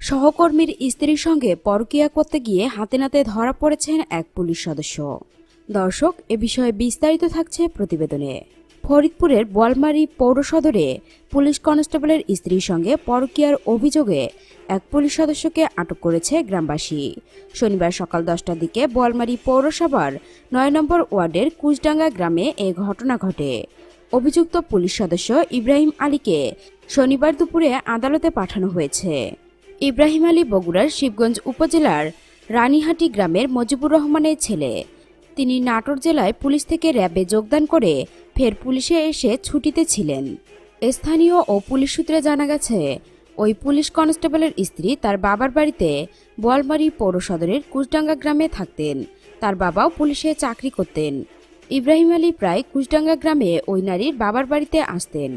সহকর্মীর স্ত্রীর সঙ্গে পরকীয়া করতে গিয়ে হাতে নাতে ধরা পড়েছেন এক পুলিশ সদস্য। দর্শক, এ বিষয়ে বিস্তারিত থাকছে প্রতিবেদনে। ফরিদপুরের বোয়ালমারী পৌর সদরে পুলিশ কনস্টেবলের স্ত্রীর সঙ্গে পরকীয়ার অভিযোগে এক পুলিশ সদস্যকে আটক করেছে গ্রামবাসী। শনিবার সকাল দশটার দিকে বোয়ালমারী পৌরসভার নয় নম্বর ওয়ার্ডের কুচডাঙ্গা গ্রামে এ ঘটনা ঘটে। অভিযুক্ত পুলিশ সদস্য ইব্রাহিম আলীকে শনিবার দুপুরে আদালতে পাঠানো হয়েছে। ইব্রাহিম আলী বগুড়ার শিবগঞ্জ উপজেলার রানীহাটি গ্রামের মজিবুর রহমানের ছেলে। তিনি নাটোর জেলায় পুলিশ থেকে র্যাবে যোগদান করে ফের পুলিশে এসে ছুটিতে ছিলেন। স্থানীয় ও পুলিশ সূত্রে জানা গেছে, ওই পুলিশ কনস্টেবলের স্ত্রী তার বাবার বাড়িতে বোয়ালমারী পৌর সদরের কুচডাঙ্গা গ্রামে থাকতেন। তার বাবাও পুলিশে চাকরি করতেন। ইব্রাহিম আলী প্রায় কুচডাঙ্গা গ্রামে ওই নারীর বাবার বাড়িতে আসতেন।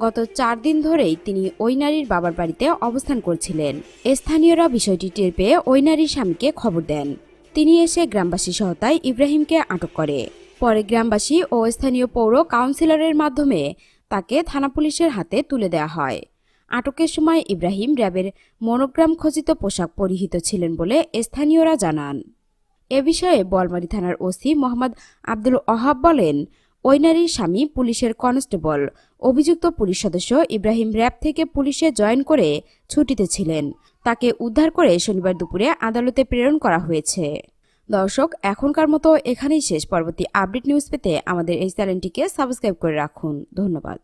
গত চার দিন ধরেই তিনি ওই নারীর বাবার বাড়িতে অবস্থান করছিলেন। স্থানীয়রা বিষয়টি টের পেয়ে ওই নারীর স্বামীকে খবর দেন। তিনি এসে গ্রামবাসী সহতায় ইব্রাহিমকে আটক করে। পরে গ্রামবাসী ও স্থানীয় পৌর কাউন্সিলরের মাধ্যমে তাকে থানা পুলিশের হাতে তুলে দেওয়া হয়। আটকের সময় ইব্রাহিম র্যাবের মনোগ্রাম খচিত পোশাক পরিহিত ছিলেন বলে স্থানীয়রা জানান। এ বিষয়ে বলমারী থানার ওসি মোহাম্মদ আব্দুল ওহাব বলেন ওই নারীর স্বামী পুলিশের কনস্টেবল। অভিযুক্ত পুলিশ সদস্য ইব্রাহিম র্যাব থেকে পুলিশে জয়েন করে ছুটিতে ছিলেন। তাকে উদ্ধার করে শনিবার দুপুরে আদালতে প্রেরণ করা হয়েছে। দর্শক, এখনকার মতো এখানেই শেষ। পরবর্তী আপডেট নিউজ পেতে আমাদের এই চ্যানেলটিকে সাবস্ক্রাইব করে রাখুন। ধন্যবাদ।